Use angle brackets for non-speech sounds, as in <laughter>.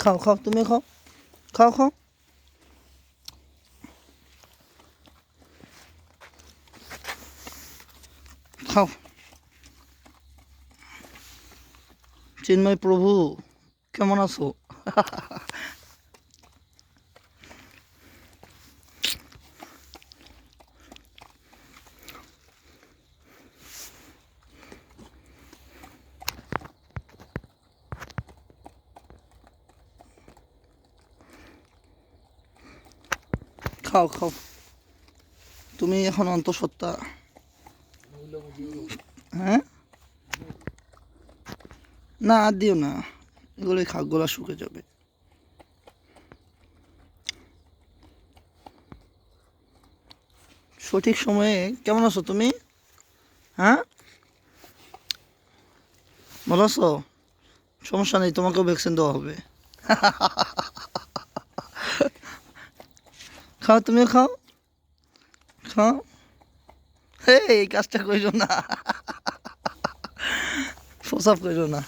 খাও খাও তুমি খাও খাও খাও খাও চিন্ময় প্রভু কেমন আছো খাও খাও। তুমি এখন অন্তঃসত্ত্বা। হ্যাঁ? না, আর দিও না। এগুলো খাক গলা শুকে যাবে। সঠিক সময়ে কেমন আছো তুমি? হ্যাঁ? ভালো আছো? সমস্যা নেই, তোমাকেও ভ্যাকসিন দেওয়া হবে। <laughs> খাও তুমিও খাও খাও হে এই কাজটা কইরো না প্রসাব কইরো না